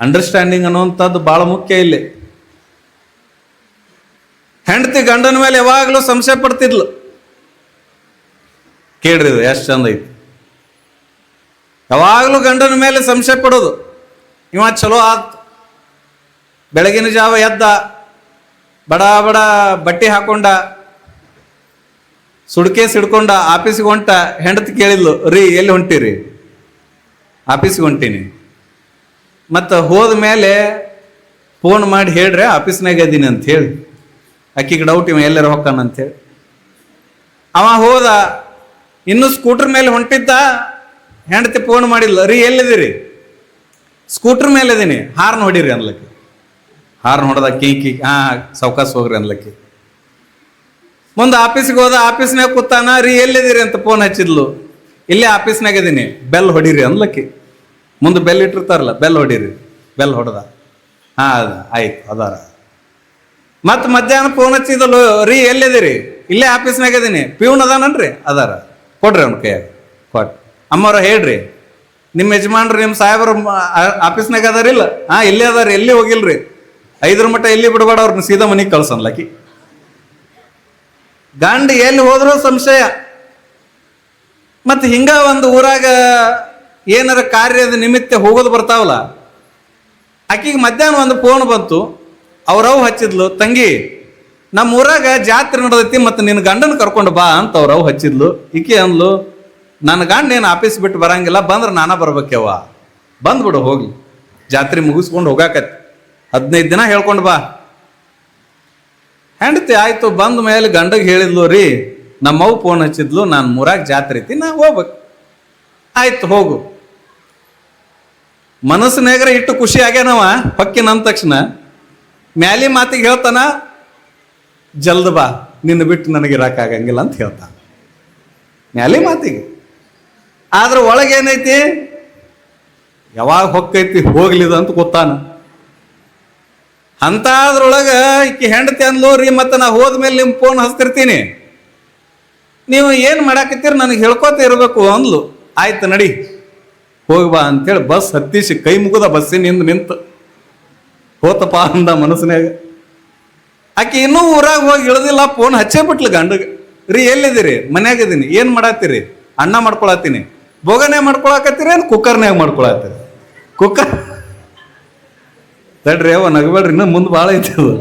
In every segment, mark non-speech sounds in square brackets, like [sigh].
Understanding ಅನ್ನುವಂಥದ್ದು ಬಹಳ ಮುಖ್ಯ ಇಲ್ಲಿ. ಹೆಂಡತಿ ಗಂಡನ ಮೇಲೆ ಯಾವಾಗಲೂ ಸಂಶಯ ಪಡ್ತಿದ್ಲು. ಕೇಳ್ರಿ ಇದು ಎಷ್ಟು ಚಂದ ಐತಿ. ಯಾವಾಗಲೂ ಗಂಡನ ಮೇಲೆ ಸಂಶಯ ಪಡೋದು. ಇವ ಚಲೋ ಆತ್. ಬೆಳಗಿನ ಜಾವ ಎದ್ದ. ಬಡ ಬಡ ಬಟ್ಟೆ ಹಾಕೊಂಡ. ಸುಡ್ಕೆ ಸಿಡ್ಕೊಂಡ ಆಫೀಸಿಗೆ ಹೊಂಟ. ಹೆಂಡತಿ ಕೇಳಿದ್ಲು, ರೀ ಎಲ್ಲಿ ಹೊಂಟಿರಿ? ಆಫೀಸಿಗೆ ಹೊಂಟೀನಿ. ಮತ್ತು ಹೋದ ಮೇಲೆ ಫೋನ್ ಮಾಡಿ ಹೇಳ್ರೆ, ಆಫೀಸ್ನಾಗ ಇದೀನಿ ಅಂತ ಹೇಳಿ. ಅಕ್ಕಿಗೆ ಡೌಟ್ ಇವ ಎಲ್ಲರ ಅಂತ ಹೇಳಿ. ಅವ ಹೋದ, ಇನ್ನು ಸ್ಕೂಟರ್ ಮೇಲೆ ಹೊಂಟಿದ್ದ? ಹೆಂಡತಿ ಫೋನ್ ಮಾಡಿಲ್ಲ ರೀ, ಎಲ್ಲಿದ್ದೀರಿ? ಸ್ಕೂಟರ್ ಮೇಲೆ ಇದೀನಿ, ಹಾರ್ನ್ ಹೊಡೀರಿ ಅನ್ಲಕ್ಕೆ. ಹಾರ್ನ್ ಹೊಡೆದ ಕೀ ಹಾಂ ಸಾವ್ಕಾಸ್ ಹೋಗ್ರಿ ಅನ್ಲಕ್ಕೆ. ಮುಂದೆ ಆಫೀಸ್ಗೆ ಹೋದ, ಆಫೀಸ್ನಾಗ ಕೂತಾನ? ರೀ, ಎಲ್ಲಿದ್ದೀರಿ? ಅಂತ ಫೋನ್ ಹಚ್ಚಿದ್ಲು. ಇಲ್ಲೇ ಆಫೀಸ್ನಾಗ ಇದೀನಿ, ಬೆಲ್ ಹೊಡೀರಿ ಅನ್ಲಕ್ಕಿ. ಮುಂದೆ ಬೆಲ್ ಇಟ್ಟಿರ್ತಾರಲ್ಲ, ಬೆಲ್ ಹೊಡೀರಿ, ಬೆಲ್ ಹೊಡೆದ. ಹಾಂ ಆಯ್ತು, ಅದಾರ. ಮತ್ತೆ ಮಧ್ಯಾಹ್ನ ಫೋನ್ ಹಚ್ಚಿದಲ್ಲ ರೀ, ಎಲ್ಲಿದ್ದೀರಿ? ಇಲ್ಲೇ ಆಫೀಸ್ನಾಗ ಇದೀನಿ. ಪ್ಯೂನ್ ಅದಾನನ್ರಿ? ಅದಾರ. ಕೊಡ್ರಿ ಅವ್ನ ಕೈಯಾಗ, ಕೊಟ್. ಅಮ್ಮವ್ರ ಹೇಳ್ರಿ ನಿಮ್ಮ ಯಜಮಾನ್ರು ನಿಮ್ಮ ಸಾಹೇಬರು ಆಫೀಸ್ನಾಗ ಅದಾರಿಲ್ಲ? ಹಾಂ, ಇಲ್ಲೇ ಅದಾರ, ಎಲ್ಲಿ ಹೋಗಿಲ್ರಿ? ಐದರ ಮಟ್ಟ ಎಲ್ಲಿ ಬಿಡಬೇಡ ಅವ್ರನ್ನ ಸೀದಾ ಮನೆಗೆ ಕಳ್ಸನ್ಲಕ್ಕಿ ಗಂಡ ಎಲ್ಲಿ ಹೋದ್ರೂ ಸಂಶಯ. ಮತ್ತೆ ಹಿಂಗ ಒಂದು ಊರಾಗ ಏನಾರ ಕಾರ್ಯದ ನಿಮಿತ್ತ ಹೋಗೋದು ಬರ್ತಾವಲ್ಲ? ಆಕಿಗೆ ಮಧ್ಯಾಹ್ನ ಒಂದು ಫೋನ್ ಬಂತು. ಅವ್ರವ್ ಹಚ್ಚಿದ್ಲು, ತಂಗಿ ನಮ್ಮ ಊರಾಗ ಜಾತ್ರೆ ನಡೆದೈತಿ ಮತ್ತೆ ನಿನ್ನ ಗಂಡನ ಕರ್ಕೊಂಡು ಬಾ ಅಂತ ಅವ್ರವ್ ಹಚ್ಚಿದ್ಲು. ಈಕೆ ಅಂದ್ಲು ನನ್ನ ಗಂಡ ಏನು ಆಫೀಸ್ ಬಿಟ್ಟು ಬರಂಗಿಲ್ಲ, ಬಂದ್ರೆ ನಾನ ಬರ್ಬೇಕವ್ವ. ಬಂದ್ಬಿಡು ಹೋಗಿ ಜಾತ್ರೆ ಮುಗಿಸ್ಕೊಂಡು ಹೋಗಾಕತ್ತಿ. ಹದಿನೈದು ದಿನ ಹೇಳ್ಕೊಂಡು ಬಾ. ಹೆಂಡತಿ ಆಯ್ತು, ಬಂದ ಮೇಲೆ ಗಂಡಗೆ ಹೇಳಿದ್ಲು, ರೀ ನಮ್ಮವ್ ಫೋನ್ ಹಚ್ಚಿದ್ಲು, ನಾನು ಮೂರಾಗ ಜಾತ್ರೆ ಐತಿ, ನಾ ಹೋಗ್ಬೇಕು. ಆಯ್ತು, ಹೋಗು. ಮನಸ್ಸಿನಾಗ್ರ ಇಟ್ಟು ಖುಷಿ ಆಗ್ಯಾನವ? ಹೊಕ್ಕಿನ ಅಂದ ತಕ್ಷಣ. ಮ್ಯಾಲಿ ಮಾತಿಗೆ ಹೇಳ್ತಾನ, ಜಲ್ದ ಬಾ, ನಿನ್ನ ಬಿಟ್ಟು ನನಗೆ ಆಗಂಗಿಲ್ಲ ಅಂತ ಹೇಳ್ತಾನ. ಮ್ಯಾಲಿ ಮಾತಿಗೆ. ಆದ್ರೆ ಒಳಗೇನೈತಿ ಯಾವಾಗ ಹೊಕ್ಕೈತಿ ಹೋಗ್ಲಿದ ಅಂತ ಗೊತ್ತಾನ. ಅಂತ ಅದ್ರೊಳಗ ಈಕಿ ಹೆಂಡತಿ ಅಂದ್ಲು, ರೀ, ಮತ್ತೆ ನಾ ಹೋದ್ಮೇಲೆ ನಿಮ್ಮ ಫೋನ್ ಹಚ್ತಿರ್ತೀನಿ ನೀವು ಏನು ಮಾಡಾಕತ್ತೀರಿ? ನನಗೆ ಹೇಳ್ಕೊತ ಇರಬೇಕು ಅಂದ್ಲು. ಆಯ್ತು, ನಡಿ. ಹೋಗಿ ಬಾ ಅಂತೇಳಿ ಬಸ್ ಹತ್ತಿಸಿ ಕೈ ಮುಗಿದ ಬಸ್ಸಿನಿಂದ ನಿಂತು. ಹೋತಪ್ಪ ಅಂದ ಮನಸ್ಸಿನಾಗ ಆಕೆ ಇನ್ನೂ ಊರಾಗ ಹೋಗಿ ಇಳ್ದಿಲ್ಲ ಫೋನ್ ಹಚ್ಚೇ ಬಿಟ್ಲು ಗಂಡಗೆ. ರೀ, ಎಲ್ಲಿದ್ದೀರಿ? ಮನ್ಯಾಗ ಇದೀನಿ. ಏನು ಮಾಡತ್ತೀರಿ? ಅನ್ನ ಮಾಡ್ಕೊಳತ್ತೀನಿ. ಬೋಗನೆ ಮಾಡ್ಕೊಳಕತ್ತೀರಿ ಏನು ಕುಕ್ಕರ್ನ್ಯಾಗ ಮಾಡ್ಕೊಳತ್ತೀರಿ? ಕುಕ್ಕರ್ [laughs] ತಡ್ರಿ ಅವ ನಗಬೇಡ್ರಿ, ಇನ್ನೂ ಮುಂದೆ ಭಾಳ ಐತಿ ಅದು.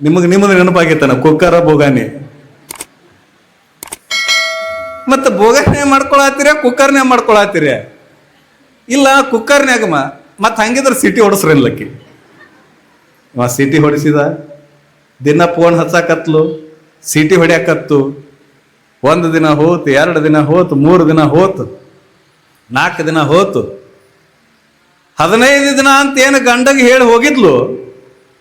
ನಿಮಗೆ ನಿಮ್ಮದು ನೆನಪಾಗಿತ್ತಣ್ಣ ಕುಕ್ಕರ, ಬೋಗಾನಿ. ಮತ್ತೆ ಬೋಗನೆ ಮಾಡ್ಕೊಳತ್ತೀರ ಕುಕ್ಕರ್ನೇ ಮಾಡ್ಕೊಳತ್ತೀರ ಇಲ್ಲ, ಕುಕ್ಕರ್ನ್ಯಾಗ ಮತ್ತು ಹಂಗಿದ್ರೆ ಸಿಟಿ ಹೊಡಸ್ರಿ ಅನ್ಲಕ್ಕಿ ಅವ ಸಿಟಿ ಹೊಡಿಸಿದ, ದಿನ ಫೋನ್ ಹಚ್ಚಾಕತ್ಲು, ಸಿಟಿ ಹೊಡ್ಯಾಕತ್ತು. ಒಂದು ದಿನ ಹೋತು, ಎರಡು ದಿನ ಹೋತು, ಮೂರು ದಿನ ಹೋತು ನಾಲ್ಕು ದಿನ ಹೋತು. ಹದಿನೈದು ದಿನ ಅಂತ ಏನು ಗಂಡಗೆ ಹೇಳಿ ಹೋಗಿದ್ಲು,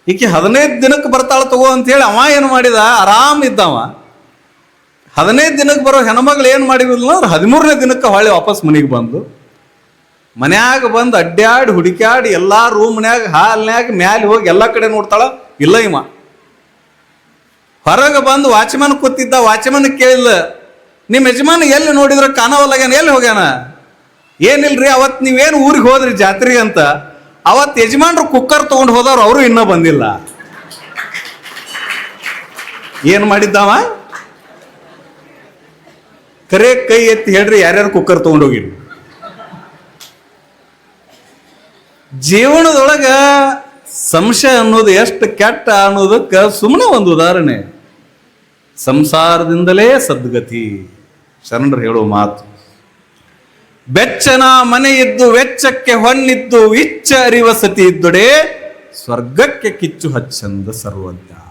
ಈಕೆ ಹದಿನೈದು ದಿನಕ್ಕೆ ಬರ್ತಾಳೆ ತಗೋ ಅಂತ ಹೇಳಿ ಅವ ಏನು ಮಾಡಿದ? ಆರಾಮ ಇದ್ದವ. ಹದಿನೈದು ದಿನಕ್ಕೆ ಬರೋ ಹೆಣ್ಮಗಳು ಏನು ಮಾಡಿದ್ರು ಅಂದ್ರೆ ಹದಿಮೂರನೇ ದಿನಕ್ಕೆ ಹೊಳ್ಳಿ ವಾಪಸ್ ಮನೆಗೆ ಬಂದು ಮನ್ಯಾಗ ಬಂದು ಅಡ್ಡಾಡಿ ಹುಡುಕ್ಯಾಡಿ, ಎಲ್ಲ ರೂಮ್ನ್ಯಾಗ, ಹಾಲ್ನ್ಯಾಗ, ಮ್ಯಾಲೆ ಹೋಗಿ ಎಲ್ಲ ಕಡೆ ನೋಡ್ತಾಳ, ಇಲ್ಲ ಇವ. ಹೊರಗೆ ಬಂದು ವಾಚ್ಮನ್ ಕೂತಿದ್ದ ವಾಚ್ಮನ್ ಕೇಳಿಲ್ಲ ನಿಮ್ಮ ಯಜಮಾನ ಎಲ್ಲಿ ನೋಡಿದ್ರೆ? ಕಾಣವಲ್ಲಾಗ್ಯಾನ ಎಲ್ಲಿ ಹೋಗ್ಯಾನ? ಏನಿಲ್ರಿ ಅವತ್ತು ನೀವೇನು ಊರಿಗೆ ಹೋದ್ರಿ ಜಾತ್ರೆಗೆ ಅಂತ? ಅವತ್ತು ಯಜಮಾನ್ರು ಕುಕ್ಕರ್ ತೊಗೊಂಡು ಹೋದವ್ರು, ಅವರು ಇನ್ನೂ ಬಂದಿಲ್ಲ. ಏನು ಮಾಡಿದ್ದವ? ಕರೆ ಕೈ ಎತ್ತಿ ಹೇಳ್ರಿ ಯಾರ್ಯಾರು ಕುಕ್ಕರ್ ತಗೊಂಡೋಗಿ ಜೀವನದೊಳಗ ಸಂಶಯ ಅನ್ನೋದು ಎಷ್ಟು ಕೆಟ್ಟ ಅನ್ನೋದಕ್ಕೆ ಸುಮ್ಮನೆ ಒಂದು ಉದಾಹರಣೆ. ಸಂಸಾರದಿಂದಲೇ ಸದ್ಗತಿ. ಶರಣರು ಹೇಳುವ ಮಾತು. ಬೆಚ್ಚನ ಮನೆ ಇದ್ದು ವೆಚ್ಚಕ್ಕೆ ಹೊನ್ನಿದ್ದು ಇಚ್ಚ ಅರಿವಸತಿ ಇದ್ದುಡೆ ಸ್ವರ್ಗಕ್ಕೆ ಕಿಚ್ಚು ಹಚ್ಚಂದ ಸರ್ವಜ್ಞ.